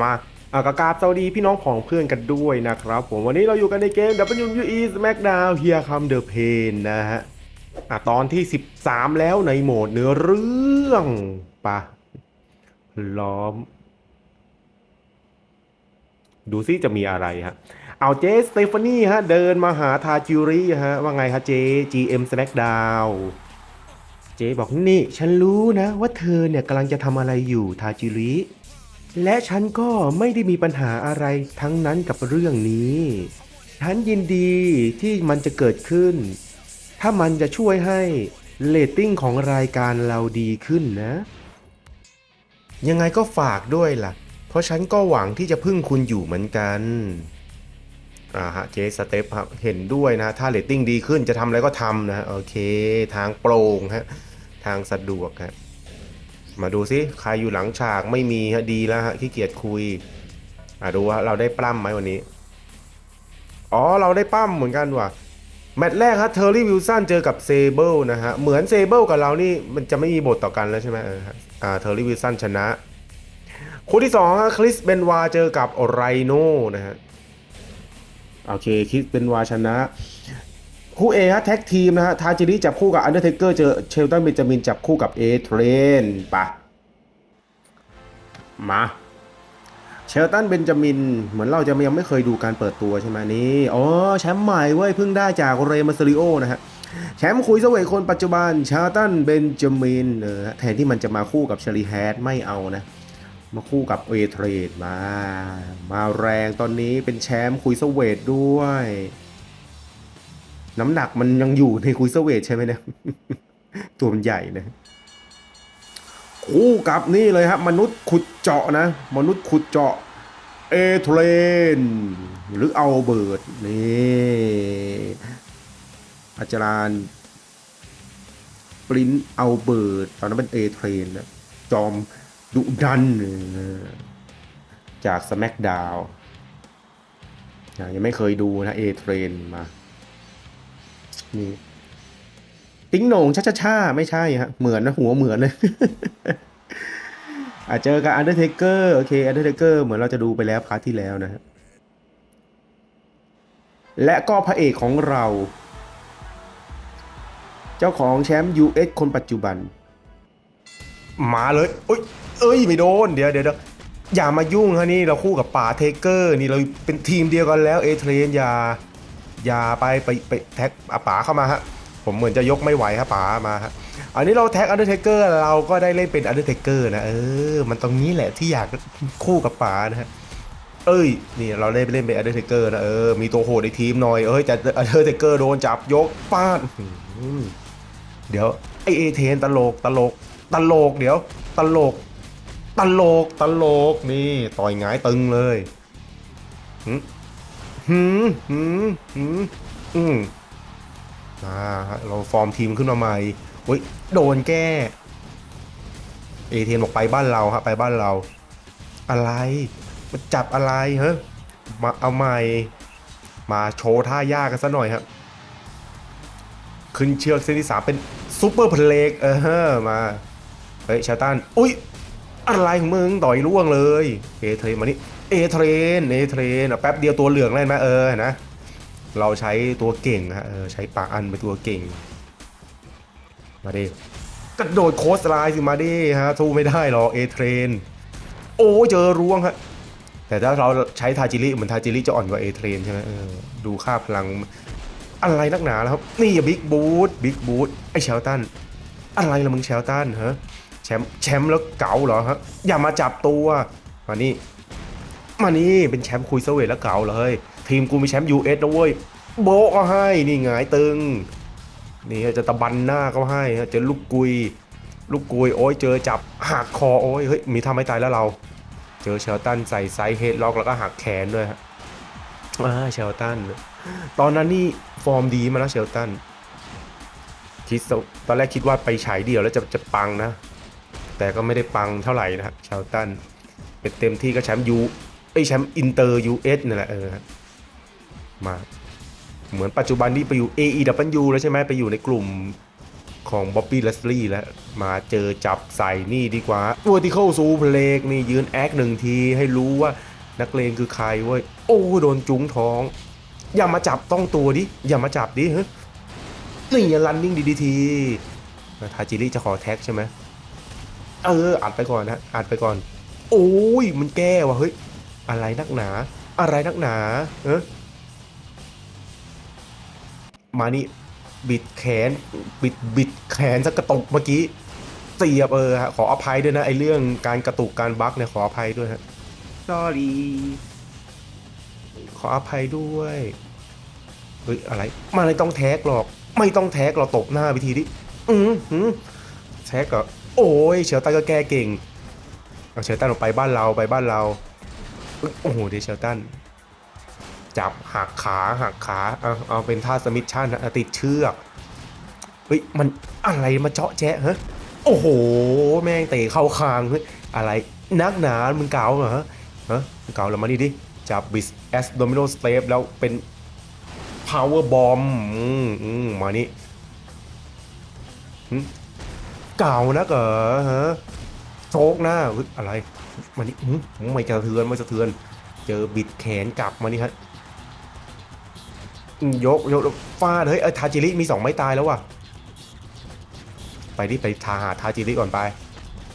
มาอากากาบสวัสดีพี่น้องของเพื่อนกันด้วยนะครับผมวันนี้เราอยู่กันในเกม WWE SmackDown Here Come the Pain นะฮะอะตอนที่ 13 แล้วในโหมดเนื้อเรื่องปะล้อม ดูซิจะมีอะไรฮะ เอาเจสเตฟานี่ฮะ เดินมาหาทาจิริฮะ ว่าไงฮะเจ GM SmackDown เจบอกนี่ ฉันรู้นะว่าเธอเนี่ยกำลังจะทำอะไรอยู่ทาจิริ และฉันก็ไม่ได้มีปัญหาอะไรทั้งนั้นกับเรื่องนี้ ฉันยินดีที่มันจะเกิดขึ้น ถ้ามันจะช่วยให้เรตติ้งของรายการเราดีขึ้นนะ ยังไงก็ฝากด้วยล่ะ เพราะฉันก็หวังที่จะพึ่งคุณอยู่เหมือนกันอ่าฮะเจสเตปครับเห็นด้วยนะ ถ้าเรตติ้งดีขึ้นจะทำอะไรก็ทำนะ โอเค ทางโปร่งฮะ ทางสะดวกฮะ มาดูซิใครอยู่หลังฉากไม่มีฮะดีแล้วฮะขี้เกียจคุยอ่าดูว่าเราได้ปล้ำไหมวันนี้ อ๋อเราได้ปั้มเหมือนกันว่ะแมตช์แรกฮะเทอร์รี่วิลสันเจอกับเซเบิลนะฮะเหมือนเซเบิลกับเรานี่มันจะไม่มีบทต่อกันแล้วใช่ไหมออฮะอ่าเทอร์รี่วิลสันชนะ คู่ที่สองฮะคริสเบนวาเจอกับไรโน่นะฮะโอเคคริสเบนวาชนะ คู่เอฮะแท็กทีมนะฮะทาจิริจับคู่กับอันเดอร์เทเกอร์เจอเชลตันเบนจามินจับคู่กับเอเทรนปะ มาเชลตันเบนจามิน เหมือนเราจะยังไม่เคยดูการเปิดตัวใช่ไหมนี่อ๋อแชมป์ใหม่เว้ยเพิ่งได้จากเรมาซาริโอนะฮะแชมป์คุยเสวยคนปัจจุบันเชลตันเบนจามินเออแทนที่มันจะมาคู่กับเชลีแฮดไม่เอานะ มาคู่กับเอเทรดมา มาแรงตอนนี้เป็นแชมป์คุยเสเวทด้วย น้ำหนักมันยังอยู่ในคุยเสเวทใช่ไหมเนี่ยตัวมันใหญ่นะ คู่กับนี่เลยครับมนุษย์ขุดเจาะนะ มนุษย์ขุดเจาะเอเทรนหรือเอาเบิร์ดนี่อาจารย์ปรินเอาเบิร์ดตอนนั้นเป็นเอเทรนนะจอมดุดัน จากส m ม c ดาวยังไม่เคยดูนะเอเทรนมานี่ ติ้งโหน่งช่าช่าชาไม่ใช่ฮะเหมือนนะหัวเหมือนเลยอาจเจอกับอันเดอร์เทเกอร์โอเคอันเดอร์เทเกอร์เหมือนเราจะดูไปแล้วพาร์ทที่แล้วนะฮะและก็พระเอกของเรา เจ้าของแชมป์ US คนปัจจุบัน มาเลยเอ้ยเอ้ยไม่โดนเดี๋ยวเดี๋ยวอย่ามายุ่งฮะนี่เราคู่กับป่าเทเกอร์นี่เราเป็นทีมเดียวกันแล้วเอเทรนอย่าอย่าไปไปไปแท็กอาป๋าเข้ามาฮะ ผมเหมือนจะยกไม่ไหวฮะป๋ามาฮะอันนี้เราแท็กอันเดอร์เทเกอร์เราก็ได้เล่นเป็นอันเดอร์เทเกอร์นะเออ มันตรงนี้แหละที่อยากคู่กับป๋านะฮะเอ้ยนี่เราเล่นไปเล่นเป็นอันเดอร์เทเกอร์นะเออมีตัวโหดในทีมหน่อยเอ้ยแต่อันเดอร์เทเกอร์โดนจับยกป้านเดี๋ยวไอเอเทนตลกตลกตลกเดี๋ยว ตลก ตลกตลกนี่ต่อยหงายตึงเลยหืมหืมหืมหืมอืม อ่าเราฟอร์มทีมขึ้นมาใหม่เฮ้ยโดนแก้เอเทนบอกไปบ้านเราครับไปบ้านเรา อะไรมาจับอะไรเฮะมาเอาใหม่มาโชว์ท่ายากกันซะหน่อยครับขึ้นเชือกเส้นที่สามเป็นซูเปอร์เพลกเออมาเฮ้ยชาตันอุ้ยอะไรของมึงต่อยร่วงเลยเอเทรนมานี่เอเทรนเอเทรนแป๊บเดียวตัวเหลืองเลยไหมเออนะ เราใช้ตัวเก่งฮะใช้ปากอันเป็นตัวเก่ง มาดิกระโดดโคสไลน์สิมาดิฮะสู้ไม่ได้หรอกเอเทรนโอ้เจอร่วงฮะแต่ถ้าเราใช้ทาจิริเหมือนทาจิริจะอ่อนกว่าเอเทรนใช่ไหมดูค่าพลังอะไรนักหนาแล้วครับ นี่บิ๊กบูทบิ๊กบูทไอเชลตันอะไรละมึงเชลตันฮะแชมป์แชมป์แล้วเก๋าเหรอฮะอย่ามาจับตัวมานี่มานี่เป็นแชมป์คุยเซเวทแล้วเก๋าเหรอเฮ้ย ทีมกูมีแชมป์ยูเอสนะเว้ยโบก็ให้ นี่หงายตึง นี่จะตะบันหน้าก็ให้ฮะเจอลูกกุย ลูกกุยโอ้ยเจอจับหักคอโอ้ยเฮ้ยมีทำให้ตายแล้วเรา เจอเชลตันใส่ไซส์เฮดล็อกแล้วก็หักแขนด้วยฮะอ่าเชลตันตอนนั้นนี่ฟอร์มดีมาแล้วเชลตันคิดตอนแรกคิดว่าไปฉายเดียวแล้วจะจะปังนะ แต่ก็ไม่ได้ปังเท่าไหร่นะเชลตันเป็นเต็มที่ก็แชมป์ยูไอแชมป์อินเตอร์ยูเอสนี่แหละเออ มา เหมือนปัจจุบันนี้ไปอยู่ AEW แล้วใช่ไหมไปอยู่ในกลุ่มของบ๊อบบี้เลสลี่แล้ว มาเจอจับใส่นี่ดีกว่า vertical s u p l e x นี่ยืนแอคหนึ่งที ให้รู้ว่านักเลงคือใครเว้ย โอ้โดนจุ้งท้อง อย่ามาจับต้องตัวดิ อย่ามาจับดิเฮ้ยนี่รันนิ่งดีดีทีทาจิริจะขอแท็กใช่ไหมเอออัดไปก่อนนะอัดไปก่อน โอ้ยมันแก้ว่ะเฮ้ย อะไรนักหนา อะไรนักหนาเออ มานี่บิดแขนบิดบิดแขนสักกระตุกเมื่อกี้เสียบเออฮะขออภัยด้วยนะไอเรื่องการกระตุกการบั๊กเนี่ยขออภัยด้วยฮะ sorry ขออภัยด้วยเฮ้ยอะไรมาไม่ต้องแท็กหรอก ไม่ต้องแท็กเราตบหน้าวิธีที่อืมหืมแท็กก็โอ้ยเชลตันก็แก้เก่งเอาเชลตันออกไปบ้านเราไปบ้านเราเอ้ยโอ้โหเดยวเชลตัน จับหักขาหักขาเอาเอาเป็นท่าสมิชชั่นนะติดเชือกเฮ้ยมันอะไรมาเจาะแจ๊ะฮะโอ้โห แม่งเตะเข้าคางเฮ้ยอะไรนักหนา มึงเก่าเหรอฮะมึงเก่าแล้วมานี่ดิจับบิสแอสโดมิโนสเตปแล้วเป็น power bomb อืมมานี่เก่านักเหรอฮะโชกหน้าอะไรมานี่ไม่สะเทือนไม่สะเทือน เจอบิดแขนกลับมานี่ฮะ ยกยกฟาดเฮ้ยเอ้ยทาจิริมีสองไม้ตายแล้วว่ะ ไปดิไปทาหาทาจิริก่อนไป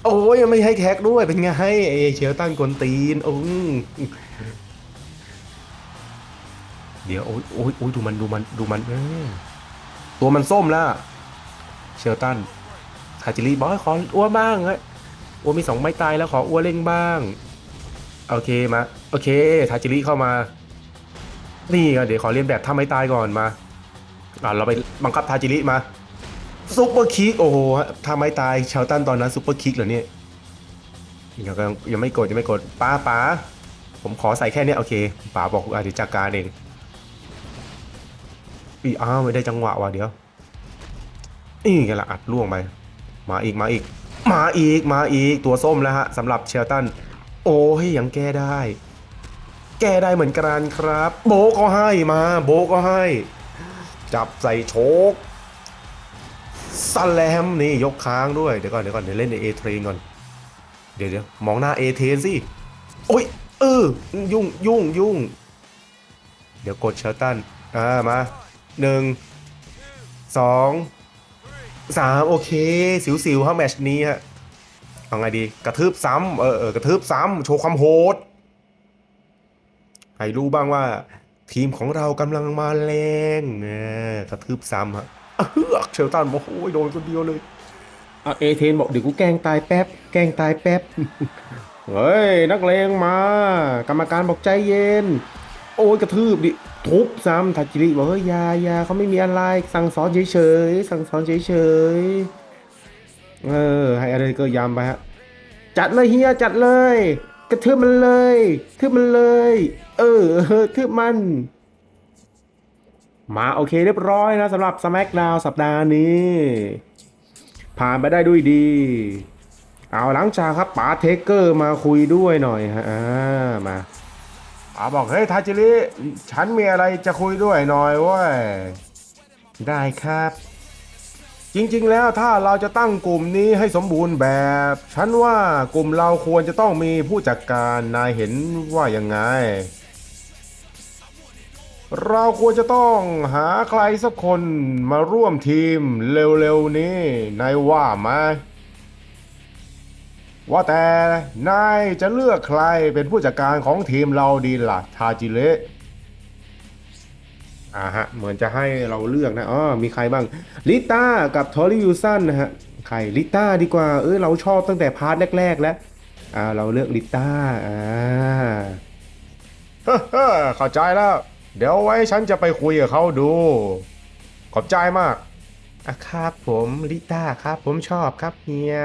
โอ้ยยังไม่ให้แท็กด้วยเป็นไงให้เอเชลตันกวนตีนอืมเดี๋ยวโอ้ยโอ้ยโอ้ยดูมันดูมันดูมันเออตัวมันส้มแล้วเชลตันทาจิริบอกให้ขออ้วบ้างเฮ้ยอ้วมีสองไม้ตายแล้วขออ้วเล่งบ้าง โอเคมา โอเคทาจิริเข้ามา นี่ก็เดี๋ยวขอเรียนแบบถ้าไม่ตายก่อนมาอ่าเราไปบังคับทาจิริมาซุปเปอร์คิกโอ้โหถ้าไม่ตายชาวตันตอนนั้นซุปเปอร์คิกเหรอเนี่ยยังยังยังไม่กดยังไม่กดป้าป้าผมขอใส่แค่เนี้ยโอเคป้าบอกอะเดี๋ยวจัดการเองอีอ้าวไม่ได้จังหวะว่ะเดี๋ยวนี่กันละอัดล่วงไปมาอีกมาอีก มาอีกมาอีกตัวส้มแล้วฮะสำหรับเชลตัน โอ้ยยังแก้ได้ แก้ได้เหมือนกันครับ โบก็ให้มา โบก็ให้ จับใส่โชกสแลมนี่ยกค้างด้วย เดี๋ยวก่อนเดี๋ยวก่อนเดี๋ยวเล่นในเอเทรนก่อน เดี๋ยวเดี๋ยวมองหน้าเอเทรนสิ โอ้ยเออยุ่งยุ่งยุ่ง เดี๋ยวกดเชลตัน อ่ามาหนึ่งสองสามโอเค สิวๆฮะแมชนี้ฮะเอาไงดี กระทืบซ้ำเออเออกระทืบซ้ำโชว์ความโหด ให้รู้บ้างว่า ทีมของเรากำลังมาแรงนะกระทืบซ้ำฮะเฮือกเชลตันบอกโอ้ยโดนคนเดียวเลยเอเทนบอกเดี๋ยวกูแกล้งตายแป๊บ แกล้งตายแป๊บ เฮ้ย นักเลงมา กรรมการบอกใจเย็น โอ้ยกระทืบดิ ทุบซ้ำทาจิริบอกเฮ้ยยายาเขาไม่มีอะไร สั่งสอนเฉยๆ สั่งสอนเฉยๆ เออ ให้อะไรก็ยำไปฮะ จัดเลยเฮียจัดเลย กระทืบมันเลยทืบมันเลยเออเออทืบมัน มาโอเคเรียบร้อยนะสำหรับ SmackDown สัปดาห์นี้ ผ่านไปได้ด้วยดี เอาหลังจากครับป๋าเทเกอร์มาคุยด้วยหน่อยฮะมาป๋าบอกเฮ้ยทาจิริฉันมีอะไรจะคุยด้วยหน่อยเว้ยได้ครับ จริงๆ แล้วถ้าเราจะตั้งกลุ่มนี้ให้สมบูรณ์แบบ ฉันว่ากลุ่มเราควรจะต้องมีผู้จัดการนายเห็นว่ายังไง เราควรจะต้องหาใครสักคนมาร่วมทีมเร็วๆนี้นายว่าไหมว่าแต่นายจะเลือกใครเป็นผู้จัดการของทีมเราดีล่ะทาจิเละ อ่าฮะ เหมือนจะให้เราเลือกนะอ๋อมีใครบ้างลิต้ากับทอริยูซันนะฮะ ใครลิต้าดีกว่า เออเราชอบตั้งแต่พาร์ทแรก ๆ แล้วอ่าเราเลือกลิต้าอ่าเฮ้อเข้าใจแล้ว เดี๋ยวไว้ฉันจะไปคุยกับเขาดู ขอบใจมากอะครับผมลิต้าครับ ผมชอบครับเฮีย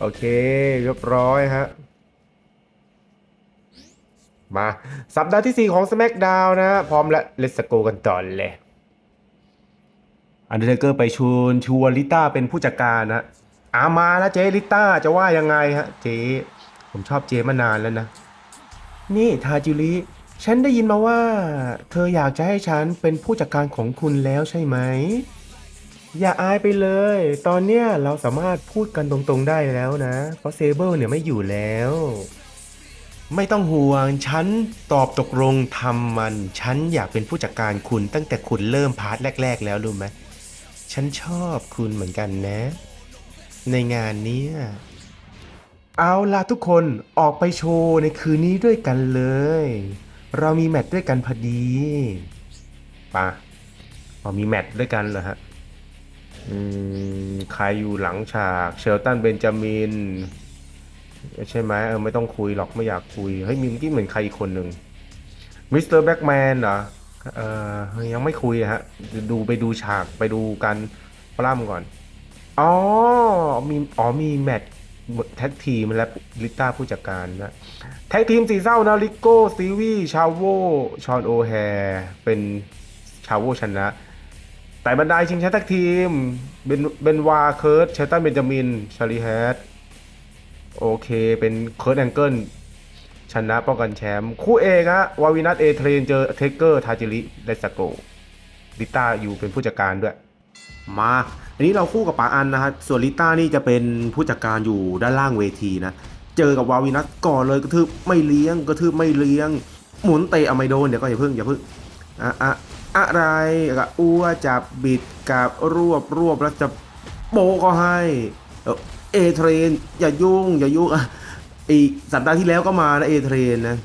โอเคเรียบร้อยฮะ มาสัปดาห์ที่ 4 ของ SmackDown นะ พร้อมแล้ว Let's go กันต่อเลยอันเดอร์เกอร์ไปชวนชวนลิต้าเป็นผู้จัดการนะอามาแล้วเจลิต้าจะว่ายังไงฮะ เจ ผมชอบเจมานานแล้วนะ นี่ทาจิริฉันได้ยินมาว่า เธออยากจะให้ฉันเป็นผู้จัดการของคุณแล้วใช่ไหม อย่าอายไปเลย ตอนเนี้ยเราสามารถพูดกันตรงๆได้แล้วนะ เพราะเซเบิลเนี่ยไม่อยู่แล้ว ไม่ต้องห่วง ฉันตอบตกลงทำมัน ฉันอยากเป็นผู้จัดการคุณตั้งแต่คุณเริ่มพาร์ทแรก ๆ แล้วรู้ไหมฉันชอบคุณเหมือนกันนะ ในงานนี้เอาล่ะทุกคนออกไปโชว์ในคืนนี้ด้วยกันเลย เรามีแมตช์ด้วยกันพอดีปะอ๋อมีแมตช์ด้วยกันเหรอฮะ อืม ใครอยู่หลังฉาก เชลตันเบนจามิน ใช่ไหมเออไม่ต้องคุยหรอกไม่อยากคุยเฮ้ยมีเมื่อกี้เหมือนใครอีกคนหนึ่งมิสเตอร์แบ็กแมนเหรอเออยังไม่คุยฮะ ดูไปดูฉากไปดูกันปล้ำก่อน อ๋อมีอ๋อมีแมตช์แท็กทีมและลิต้าผู้จัดการนะแท็กทีมสีเศร้านะลิโก้ซีวีชาโวชอนโอแฮเป็นชาโวชนะ แต่บรรดาชิงแชมป์แท็กทีมเบนเบนวาเคิร์ตเชลตันเบนจามินชาลีแฮด โอเคเป็นเคิร์ตแองเกิลชนะป้องกันแชมป์คู่เอกฮะวาวินัทเอเทรนเจอเทเกอร์ทาจิริเลสโกลิต้าอยู่เป็นผู้จัดการด้วย มาอันนี้เราคู่กับป๋าอันนะฮะส่วนลิต้านี่จะเป็นผู้จัดการอยู่ด้านล่างเวทีนะ เจอกับวาวินัสก่อนเลยกระทืบไม่เลี้ยงกระทืบไม่เลี้ยง หมุนเตะเอาไม่โดนเดี๋ยวก็อย่าเพิ่งอย่าเพิ่งอะอะอะไรกับอ้วจับบิดกับรวบรวบแล้วจะโบก็ให้ เอเทรนอย่ายุ่ง อย่ายุ่งอะอีกสัปดาห์ที่แล้วก็มานะเอเทรนนะ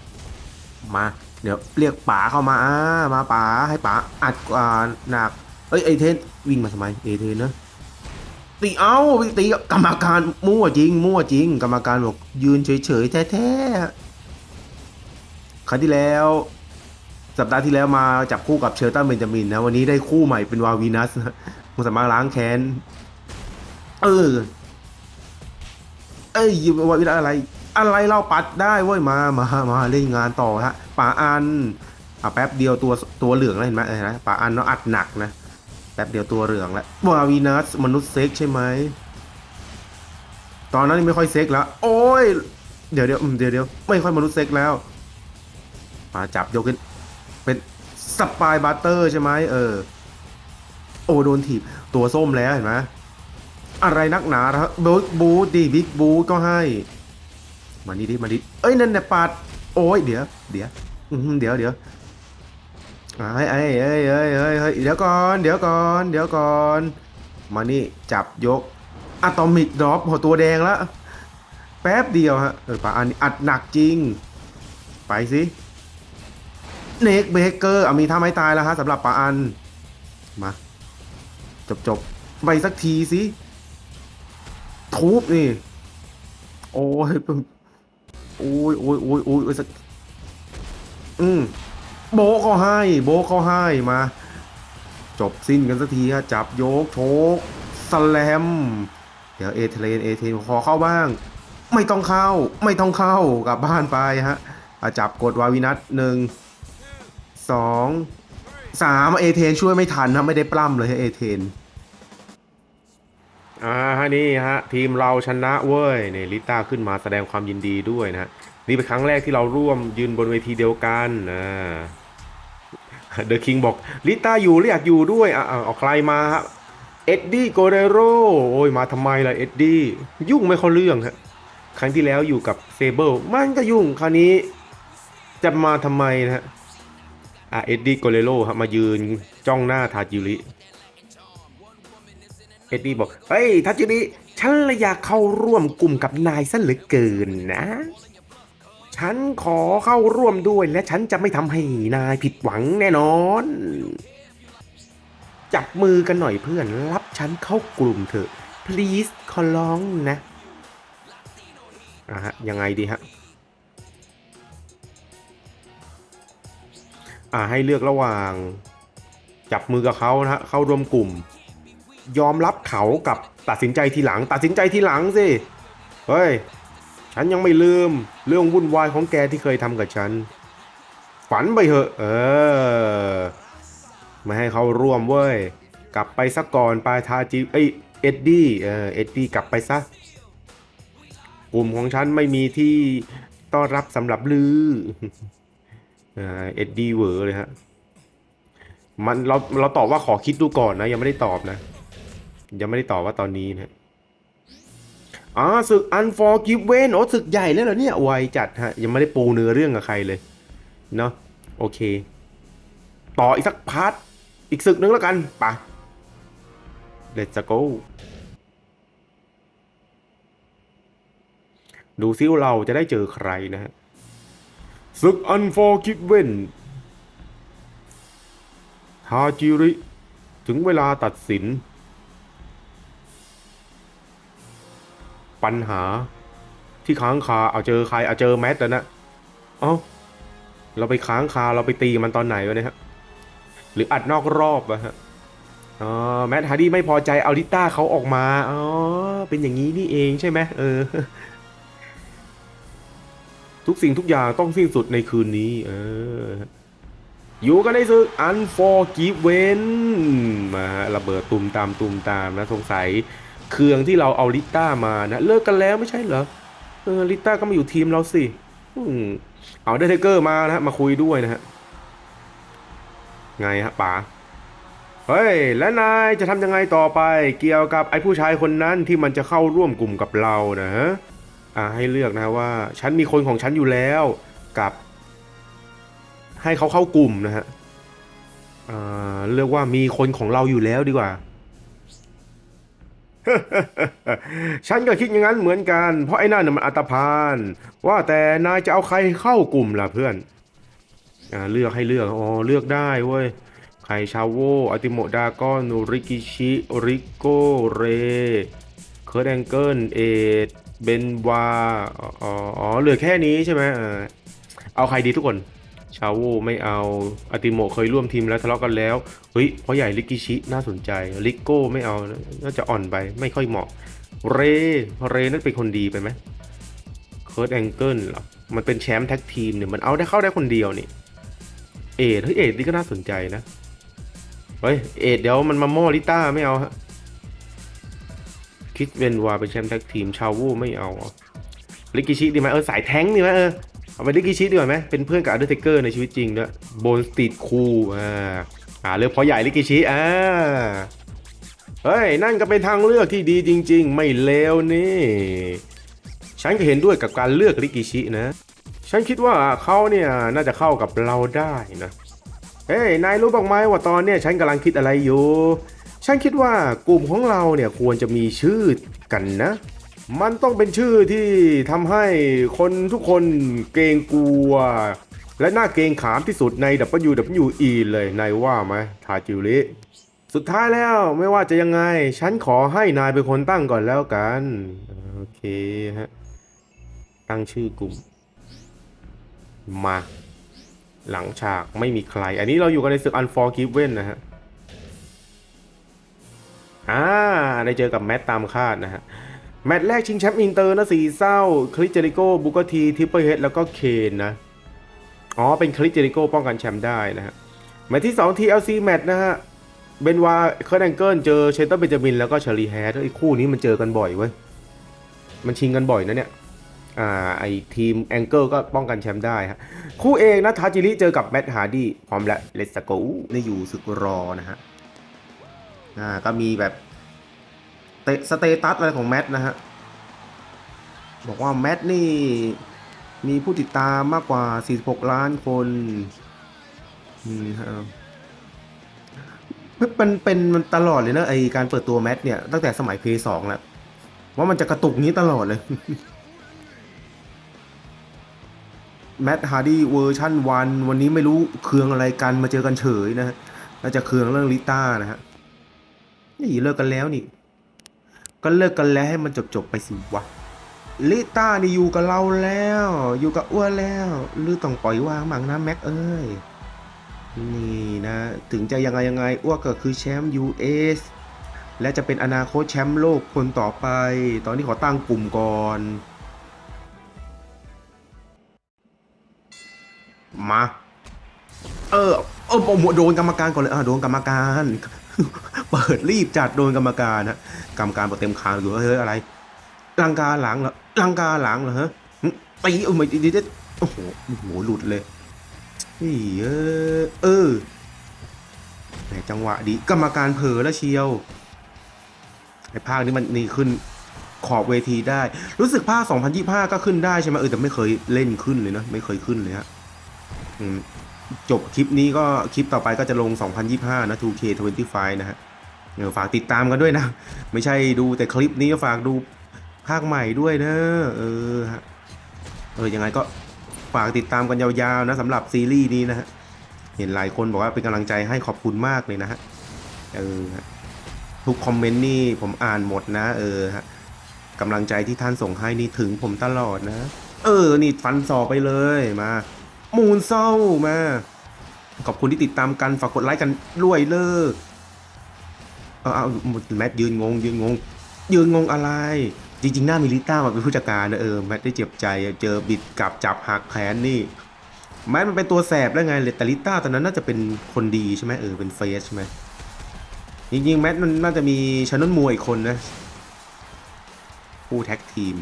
มา เดี๋ยวเรียกป๋าเข้ามาอ่ามาป๋าให้ป๋าอัดกว่าหนักเอ้ยเอเทนวิ่งมาทำไมเอเทนนะตีเอ้าตีกรรมการมั่วจริง มั่วจริง กรรมการบอกยืนเฉยๆแท้ๆครั้งที่แล้ว สัปดาห์ที่แล้วมาจับคู่กับเชลตันเบนจามินนะวันนี้ได้คู่ใหม่เป็นวาวีนัสนะมันสามารถล้างแค้นเออ เอ้ยวาวีนัสอะไร อะไรเราปัดได้เว้ยมามามาเล่นงานต่อฮะป่าอันอะแป๊บเดียวตัวตัวเหลืองแล้วเห็นไหมเห็นไหมป่าอันเนาะอัดหนักนะแป๊บเดียวตัวเหลืองแล้ววาวีนัสมนุษย์เซ็กใช่ไหมตอนนั้นไม่ค่อยเซ็กแล้ว โอ้ยเดี๋ยวเดี๋ยวอืมเดี๋ยวเดี๋ยวไม่ค่อยมนุษย์เซ็กแล้วมาจับยกขึ้น เป็นสปายบัตเตอร์ใช่ไหมเออ โอ้โดนถีบตัวส้มแล้วเห็นไหม อะไรนักหนาครับบิ๊กบูดีบิ๊กบูก็ให้ มานี่ดิมาดิเอ้ยนั่นแหละปัดโอ้ยเดี๋ยวเดี๋ยวเดี๋ยวเดี๋ยวไอ้ไอ้ไอ้ไอ้ไอ้ไอ้เดี๋ยวก่อนเดี๋ยวก่อนเดี๋ยวก่อน มานี่จับยกอะตอมิกดรอปหัวตัวแดงแล้วแป๊บเดียวฮะเออป่าอันนี้อัดหนักจริง ไปสิเนกเบเกอร์อะมีท่าไม้ตายแล้วฮะสำหรับป่าอันมาจบจบไปสักทีสิ ทุบนี่โอ้ยโอ้ยโอ้ยโอ้ยโอ้ยโอ้ยสักอืมโบเขาให้ โบเขาให้มา จบสิ้นกันสักทีฮะจับโยกโชกสแลม เดี๋ยวเอเทเลนเอเทนขอเข้าบ้าง ไม่ต้องเข้า ไม่ต้องเข้ากลับบ้านไปฮะอะจับกดวาวินัทหนึ่งสองสามเอเทนช่วยไม่ทันนะไม่ได้ปล้ำเลยฮะเอเทน อ่าฮะนี่ฮะทีมเราชนะเว้ยนี่ลิต้าขึ้นมาแสดงความยินดีด้วยนะฮะนี่เป็นครั้งแรกที่เราร่วมยืนบนเวทีเดียวกันนะเดอะคิงบอกลิต้าอยู่หรืออยกอยู่ด้วยอะอะเอาใครมาฮะเอ็ดดี้โกเรโรโอ้ยมาทำไมล่ะเอ็ดดี้ยุ่งไม่เข้าเรื่องฮะครั้งที่แล้วอยู่กับเซเบิลมันก็ยุ่งคราวนี้ จะมาทำไมนะฮะอะเอ็ดดี้โกเรโรฮะมายืนจ้องหน้าทาจิริ เอ็ดดี้บอก เฮ้ยทัจิริฉันเลยอยากเข้าร่วมกลุ่มกับนายซะเหลือเกินนะ ฉันขอเข้าร่วมด้วยและฉันจะไม่ทำให้นายผิดหวังแน่นอน จับมือกันหน่อยเพื่อน รับฉันเข้ากลุ่มเถอะ please ขอร้องนะอะฮะยังไงดีฮะอ่าให้เลือกระหว่าง จับมือกับเขานะฮะเข้าร่วมกลุ่ม ยอมรับเขากับตัดสินใจทีหลัง ตัดสินใจทีหลังสิ เฮ้ย ฉันยังไม่ลืม เรื่องวุ่นวายของแกที่เคยทำกับฉัน ฝันไปเถอะ เออ ไม่ให้เขาร่วมเว้ย กลับไปซะก่อนปาทาจิเอ้ยเอ็ดดี้เออเอ็ดดี้กลับไปซะ กลุ่มของฉันไม่มีที่ต้อนรับสำหรับลือเออเอ็ดดี้เวอร์เลยฮะมันเราเราตอบว่าขอคิดดูก่อนนะ ยังไม่ได้ตอบนะ ยังไม่ได้ตอบว่าตอนนี้นะอ๋อศึก Unforgiven โอ้ศึกใหญ่แล้วเหรอเนี่ยไวจัดฮะ ยังไม่ได้ปูเนื้อเรื่องกับใครเลย เนาะโอเค ต่ออีกสักพาร์ทอีกศึกนึงแล้วกันไปะ Let's go ดูซิว่าเราจะได้เจอใครนะฮะศึก Unforgiven ฮาจิริ ถึงเวลาตัดสิน ปัญหา ที่ค้างคาเอาเจอใครเอาเจอแมทแล้วนะเอ้าเราไปค้างคาเราไปตีมันตอนไหนวะเนี่ยฮะหรืออัดนอกรอบอะฮะอ๋อแมทฮาร์ดี้ไม่พอใจเอาลิต้าเขาออกมาอ๋อเป็นอย่างนี้นี่เองใช่ไหมเออ ทุกสิ่งทุกอย่างต้องสิ้นสุดในคืนนี้ เออ อยู่กันในศึก Unforgiven มาฮะระเบิดตุมตามตุมตามนะสงสัย เครืองที่เราเอาลิต้ามานะ เลิกกันแล้วไม่ใช่เหรอเออลิต้าก็มาอยู่ทีมเราสิอืมเอาเดเทเกอร์มานะฮะมาคุยด้วยนะฮะไงฮะป๋าเฮ้ย และนายจะทำยังไงต่อไป เกี่ยวกับไอ้ผู้ชายคนนั้นที่มันจะเข้าร่วมกลุ่มกับเรานะฮะอ่าให้เลือกนะว่า ฉันมีคนของฉันอยู่แล้วกับ ให้เขาเข้ากลุ่มนะฮะอ่าเลือกว่ามีคนของเราอยู่แล้วดีกว่า ฉันก็คิดอย่างนั้นเหมือนกัน เพราะไอ้นั่นน่ะมันอัตพาน ว่าแต่นายจะเอาใครเข้ากลุ่มล่ะเพื่อนอ่าเลือกให้เลือกอ๋อเลือกได้เว้ยไคชาโวอัติโมดากอนริกิชิริโกเรเคิร์ดแองเกิลเอดเบนวาอ๋อเหลือแค่นี้ใช่ไหมอ่าเอาใครดีทุกคน ชาโวไม่เอาอาติโมเคยร่วมทีมแล้วทะเลาะกันแล้ว เฮ้ยเพราะใหญ่ลิกิชิน่าสนใจ ลิโก้ไม่เอา น่าจะอ่อนไปไม่ค่อยเหมาะ เร เรนั่นเป็นคนดีไปไหมเคิร์ดแองเกิลหรอ มันเป็นแชมป์แท็กทีมเนี่ย มันเอาได้เข้าได้คนเดียวนี่ เอ็ดเฮ้ยเอ็ดนี่ก็น่าสนใจนะ เฮ้ย เอ็ดเดี๋ยวมันมาโมลิต้าไม่เอาฮะ คิดเวนวาเป็นแชมป์แท็กทีม ชาโวไม่เอาลิกิชิดีไหมเออสายแท้งดีไหมเออ เอาไปลิกิชิดีกว่าไหมเป็นเพื่อนกับอันเดอร์เทเกอร์ในชีวิตจริงด้วยโบนสตีดคูอ่าอ่าเลือกพราะใหญ่ลิกิชิอ่าเฮ้ยนั่นก็เป็นทางเลือกที่ดีจริง ๆ ไม่เลวนี่ ฉันก็เห็นด้วยกับการเลือกลิกิชินะ ฉันคิดว่าเขาเนี่ยน่าจะเข้ากับเราได้นะเฮ้ยนายรู้บ้างไหมว่าตอนเนี้ยฉันกำลังคิดอะไรอยู่ ฉันคิดว่ากลุ่มของเราเนี่ยควรจะมีชื่อกันนะ มันต้องเป็นชื่อที่ทำให้คนทุกคนเกรงกลัว และน่าเกรงขามที่สุดใน WWE เลยนายว่าไหมทาจิริสุดท้ายแล้วไม่ว่าจะยังไง ฉันขอให้นายเป็นคนตั้งก่อนแล้วกัน โอเคฮะ ตั้งชื่อกลุ่ม มา หลังฉากไม่มีใคร อันนี้เราอยู่กันในศึก Unforgiven นะฮะอ่าได้เจอกับแมตตามคาดนะฮะ แมตช์แรกชิงแชมป์อินเตอร์นะสีเศร้า คริสเจริโก้บุกทีทิปเปอร์เฮดแล้วก็เคนนะ อ๋อ เป็นคริสเจริโก้ป้องกันแชมป์ได้นะฮะ แมตช์ที่ 2 TLC แมตช์นะฮะ เบนวาเคิร์ดแองเกิลเจอเชนเตอร์เบนจามินแล้วก็เชอรีแฮดไอ้คู่นี้มันเจอกันบ่อยเว้ย มันชิงกันบ่อยนะเนี่ย อ่า ไอทีมแองเกิลก็ป้องกันแชมป์ได้ฮะ คู่เองนะทาจิริเจอกับแมตต์ฮาร์ดี้พร้อมแล้วเลสโกนี่อยู่ศึกรอนะฮะ อ่า ก็มีแบบ เตสเตตัสอะไรของแมตต์นะฮะ บอกว่าแมตต์นี่มีผู้ติดตามมากกว่า 46 ล้านคนอืมฮะมันเป็นมันตลอดเลยนะไอการเปิดตัวแมตต์เนี่ยตั้งแต่สมัยเพย์สองแล้วว่ามันจะกระตุกงี้ตลอดเลยแมตต์ฮาร์ดี้เวอร์ชั่นวันวันนี้ไม่รู้เครืองอะไรกันมาเจอกันเฉยนะฮะน่าจะเครืองเรื่องลิต้านะฮะนี่เลิกกันแล้วนี่ ก็เลิกกันแล้วให้มันจบจบๆไปสิวะลิต้านี่อยู่กับเราแล้ว อยู่กับอ้วนแล้วหรือต้องปล่อยวางมั่งนะแม็กเอ้ยนี่นะ ถึงจะยังไงยังไงอ้วกก็คือแชมป์ US และจะเป็นอนาคตแชมป์โลกคนต่อไป ตอนนี้ขอตั้งกลุ่มก่อน มา เออเออผมโดนกรรมการก่อนเลยอะโดนกรรมการ เปิดรีบจัดโดนกรรมการฮะกรรมการเปิดเต็มคางอยู่เฮ้ยอะไรลังกาหลังเหรอลังกาหลังเหรอฮะหึตีเออไม่ดีดีโอ้โหโอ้โหหลุดเลยเฮ้ยเออเออแต่จังหวะดีกรรมการเผลอแล้วเชียวในภาคนี้มันนี่ขึ้นขอบเวทีได้ รู้สึกภาค 2025 ก็ขึ้นได้ใช่ไหมเออแต่ไม่เคยเล่นขึ้นเลยนะ ไม่เคยขึ้นเลยฮะจบคลิปนี้ก็คลิปต่อไปก็จะลง 2025 นะ 2K25 นะฮะ เออฝากติดตามกันด้วยนะ ไม่ใช่ดูแต่คลิปนี้ฝากดูภาคใหม่ด้วยนะเออฮะเออยังไงก็ฝากติดตามกันยาวๆนะสำหรับซีรีส์นี้นะฮะเห็นหลายคนบอกว่าเป็นกำลังใจให้ขอบคุณมากเลยนะฮะเออทุกคอมเมนต์นี่ผมอ่านหมดนะ เออฮะกำลังใจที่ท่านส่งให้นี่ถึงผมตลอดนะ เออ นี่ฟันศอกไปเลยมามูนเศร้ามา ขอบคุณที่ติดตามกันฝากกดไลค์กันด้วยเลิก เอาเอาแมทยืนงง ยืนงง ยืนงงอะไร จริงๆ หน้ามิลิต้ามาเป็นผู้จัดการนะเออแมทได้เจ็บใจเจอบิดกลับจับหักแขนนี่แมทมันเป็นตัวแสบแล้วไงเลยแต่ลิต้าตอนนั้นน่าจะเป็นคนดีใช่ไหมเออเป็นเฟสใช่ไหมจริงๆแมทมันน่าจะมีชนนมวยอีกคนนะผู้แท็กทีม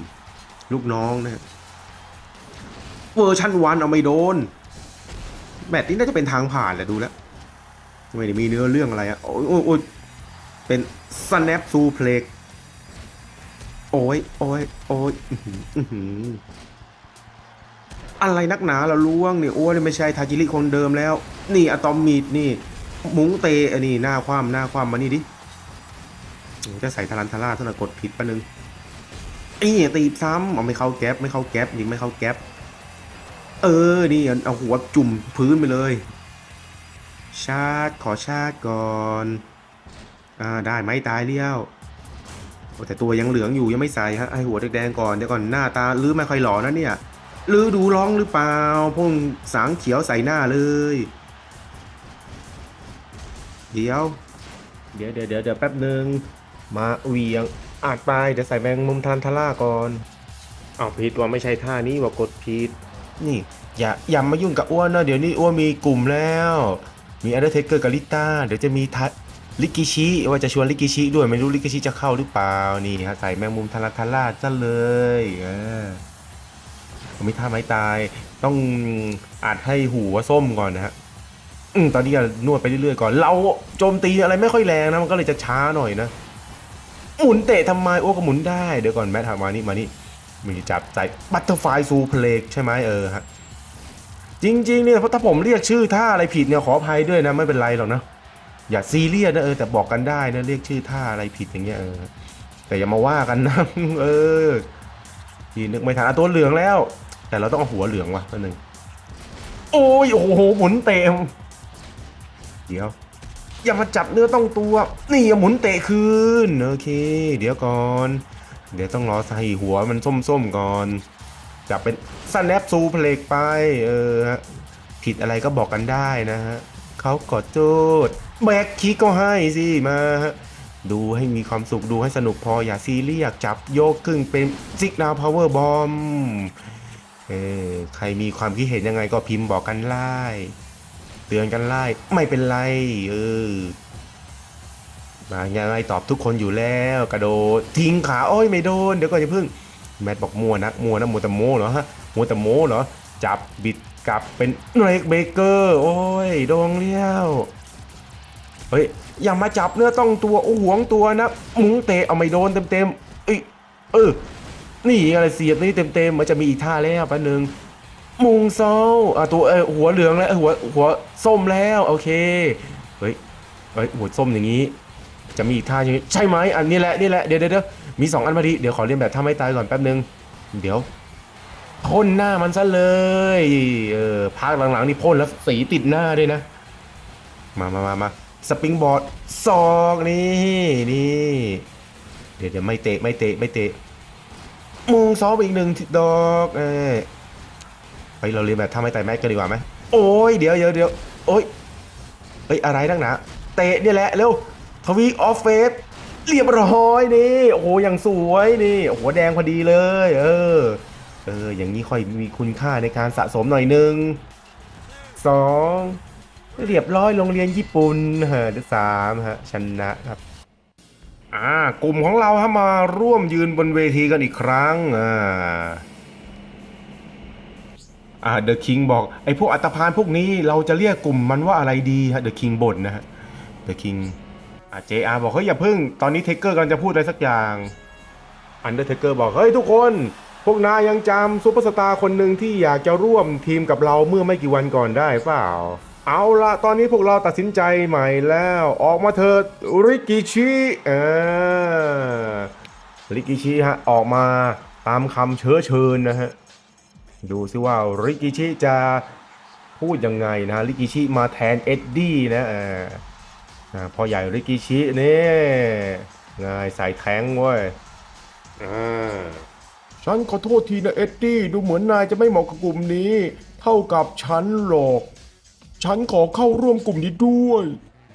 ลูกน้องนะเวอร์ชันวันเอาไม่โดน แมตช์นี้น่าจะเป็นทางผ่านแหละดูแล้วไม่ได้มีเนื้อเรื่องอะไรอะโอ้ย เป็น snap suplex โอ้ยโอ้ยโอ้ยอื้อหืออื้อหืออะไรนักหนาเราล่วงเนี่ยโอ้ยไม่ใช่ทาจิริคนเดิมแล้ว นี่อะตอมมีดนี่ มุ้งเตอันนี้หน้าคว่ำหน้าคว่ำมานี่ดิจะใส่ทารันทาร่าเท่านั้นกดผิดปะนึงอ้เนี่ตีซ้ำเอาไม่เข้าแก๊ปไม่เข้าแก๊ปยิงไม่เข้าแก๊ปเออ นี่เอาหัวจุ่มพื้นไปเลย ชาร์จขอชาร์จก่อน อ่าได้ไหมตายเลี้ยวโอ้แต่ตัวยังเหลืองอยู่ยังไม่ใส่ฮะให้หัวแดงๆก่อนเดี๋ยวก่อนหน้าตาลื้อไม่ค่อยหล่อนะเนี่ยลื้อดูร้องหรือเปล่าพ่งสางเขียวใส่หน้าเลย เดี๋ยว เดี๋ยวเดี๋ยวเดี๋ยวเดี๋ยวแป๊บหนึ่งมาเวียงอาจไปเดี๋ยวใส่แมงมุมทันทล่าก่อนเอาผิดว่าไม่ใช่ท่านี้ว่ากดผิดนี่ อย่าอย่ามายุ่งกับอ้วนนะเดี๋ยวนี้อ้วนมีกลุ่มแล้ว มีอันเดอร์เทเกอร์กับลิต้าเดี๋ยวจะมีทั ลิกิชิว่าจะชวนลิกิชิด้วยไม่รู้ลิกิชิจะเข้าหรือเปล่านี่ฮะใส่แมงมุมทาราทาราซะเลยเออผมมีท่าไม้ตาย ต้องอาจให้หัวส้มก่อนนะฮะอืมตอนนี้นวดไปเรื่อยๆก่อน เราโจมตีอะไรไม่ค่อยแรงนะมันก็เลยจะช้าหน่อยนะหมุนเตะทำไมโอ้ก็หมุนได้เดี๋ยวก่อนแมทถามมานี่มานี่มีจับใส่บัตเตอร์ไฟซูเพลกใช่ไหมเออฮะจริงๆเนี่ยเพราะถ้าผมเรียกชื่อท่าอะไรผิดเนี่ยขออภัยด้วยนะไม่เป็นไรหรอกนะ อย่าซีเรียสนะเออแต่บอกกันได้นะเรียกชื่อท่าอะไรผิดอย่างเงี้ยเออแต่อย่ามาว่ากันนะเออทีนึกไม่ทันอะตัวเหลืองแล้ว แต่เราต้องเอาหัวเหลืองว่ะตัวหนึ่งโอ้ยโอ้โหหมุนเตะเดี๋ยว อย่ามาจับเนื้อต้องตัว นี่อย่าหมุนเตะคืนโอเค เดี๋ยวก่อน เดี๋ยวต้องรอใส่หัวมันส้มๆก่อนจับเป็นสแนปซูเพลกไปเออผิดอะไรก็บอกกันได้นะฮะเขากดโจดแบกคิกก็ให้สิมาฮะดูให้มีความสุขดูให้สนุกพออย่าซีเรียสจับโยกครึ่งเป็นซิกนาพาวเวอร์บอมเออใครมีความคิดเห็นยังไงก็พิมพ์บอกกันไล่เตือนกันไล่ไม่เป็นไรเออมายังไงตอบทุกคนอยู่แล้ว กระโดดทิ้งขาโอ้ยไม่โดนเดี๋ยวก่อนอย่าเพิ่ง แมทบอกมัวนะมัวนะมัวแต่โมเหรอฮะมัวแต่โมเหรอจับบิดกลับเป็นเรกเบเกอร์ โอ้ยโดงเลี้ยว เฮ้ยอย่ามาจับเนื้อต้องตัวโอ้หวงตัวนะมุงเตะเอาไม่โดนเต็มเต็มๆเอ้ยเออนี่อะไรเสียบนี่เต็มเต็มๆมันจะมีอีกท่าแล้วแป๊บนึงมุงโซลอะตัวเออหัวเหลืองแล้วหัวหัวส้มแล้วโอเคเฮ้ยเฮ้ยหัวส้มอย่างนี้ จะมีอีกท่าอย่างนี้ใช่ไหมอันนี้แหละนี่แหละเดี๋ยวเดี๋ยวเดี๋ยวมีสองอันพอดีเดี๋ยวขอเรียนแบบท่าไม่ตายก่อนแป๊บนึงเดี๋ยวพ่นหน้ามันซะเลยเออพักหลังๆนี่พ่นแล้วสีติดหน้าด้วยนะ มามามามา สปริงบอร์ดซอกนี่นี่เดี๋ยวเดี๋ยวไม่เตะไม่เตะไม่เตะมุงซ้อฟอีกหนึ่งดอกเออไปเราเรียนแบบท่าไม่ตายแม็กกันดีกว่าไหมโอ้ยเดี๋ยวเดี๋ยวเดี๋ยวโอ้ยเอ้ยอะไรนักหนาเตะเนี่ยแหละเร็วทวีออฟเฟสเรียบร้อยนี่โอ้โหอย่างสวยนี่โอ้โหแดงพอดีเลย เออ เออ อย่างนี้ค่อยมีคุณค่าในการสะสมหน่อยหนึ่งสอง เรียบร้อยโรงเรียนญี่ปุ่นเฮะสามฮะชนะครับอ่ากลุ่มของเราฮะมาร่วมยืนบนเวทีกันอีกครั้งอ่าอ่าเดอะคิงบอกไอ้พวกอัตภานพวกนี้เราจะเรียกกลุ่มมันว่าอะไรดีฮะเดอะคิงบ่นนะฮะเดอะคิงอะ JR บอกเฮ้ยอย่าพึ่งตอนนี้เทเกอร์กำลังจะพูดอะไรสักอย่างอันเดอร์เทเกอร์บอกเฮ้ยทุกคนพวกนายยังจำซูเปอร์สตาร์คนหนึ่งที่อยากจะร่วมทีมกับเราเมื่อไม่กี่วันก่อนได้เปล่า เอาละตอนนี้พวกเราตัดสินใจใหม่แล้ว ออกมาเถิดริกิชิเออริกิชิฮะออกมาตามคำเชื้อเชิญนะฮะ ดูซิว่าริกิชิจะพูดยังไงนะริกิชิมาแทนเอ็ดดี้นะอ่าพอใหญ่ริกิชินี่ไงใส่แทงเว้ยอ่าฉันขอโทษทีนะเอ็ดดี้ดูเหมือนนายจะไม่เหมาะกับกลุ่มนี้ เท่ากับฉันหรอก ฉันขอเข้าร่วมกลุ่มนี้ด้วย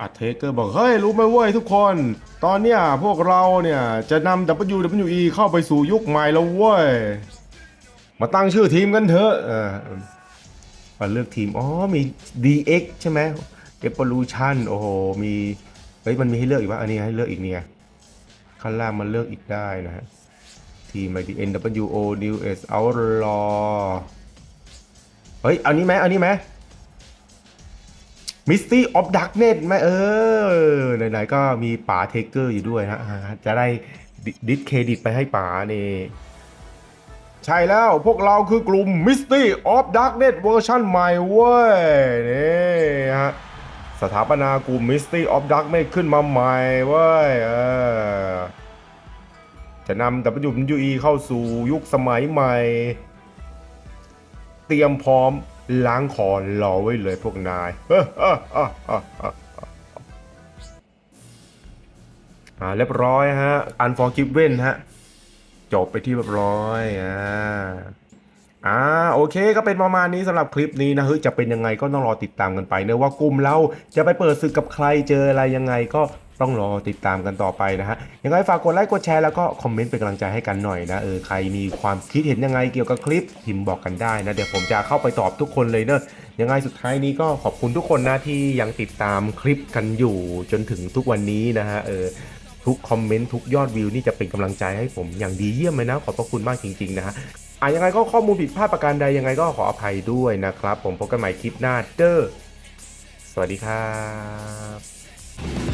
อาเทเกอร์บอกเฮ้ยรู้ไหมเว้ยทุกคน ตอนเนี้ยพวกเราเนี่ยจะนำ WWE เข้าไปสู่ยุคใหม่แล้วเว้ย มาตั้งชื่อทีมกันเถอะมาเลือกทีม อ๋อ มี DX ใช่ไหม Evolution โอ้โห มี เฮ้ย มันมีให้เลือกอีกว่าอันนี้ให้เลือกอีกเนี่ยข้างล่างมันเลือกอีกได้นะฮะ ทีมอะไรดี NWO New S Outlaw เฮ้ยอานี้ไหมเอานี้ไหม Misty of Darkness ไหมเออ ไหนๆก็มีป๋าเทเกอร์อยู่ด้วยนะจะได้ดิสเครดิตไปให้ป๋านี่ ใช่แล้วพวกเราคือกลุ่ม Misty of Darkness เวอร์ชันใหม่เว้ย นี่ฮะ สถาปนากลุ่ม Misty of Darkness ขึ้นมาใหม่เว้ย เออ จะนำ WWE เข้าสู่ยุคสมัยใหม่ เตรียมพร้อม ล้างคอรอไว้เลยพวกนายอ่าเรียบร้อยฮะ Unforgiven ฮะจบไปที่เรียบร้อยอ่าอ่าโอเคก็เป็นประมาณนี้สำหรับคลิปนี้นะเฮ้ยจะเป็นยังไงก็ต้องรอติดตามกันไปเนอะว่ากลุ่มเราจะไปเปิดศึกกับใครเจออะไรยังไงก็ ต้องรอติดตามกันต่อไปนะฮะยังไงฝากกดไลค์กดแชร์แล้วก็คอมเมนต์เป็นกำลังใจให้กันหน่อยนะเออใครมีความคิดเห็นยังไงเกี่ยวกับคลิปพิมพ์บอกกันได้นะเดี๋ยวผมจะเข้าไปตอบทุกคนเลยเนอะยังไงสุดท้ายนี้ก็ขอบคุณทุกคนนะที่ยังติดตามคลิปกันอยู่จนถึงทุกวันนี้นะฮะเออทุกคอมเมนต์ทุกยอดวิวนี่จะเป็นกำลังใจให้ผมอย่างดีเยี่ยมเลยนะ ขอบพระคุณมากจริงๆนะฮะอะยังไงก็ข้อมูลผิดพลาดประการใดยังไงก็ขออภัยด้วยนะครับ ผมพบกันใหม่คลิปหน้าเด้อสวัสดีครับ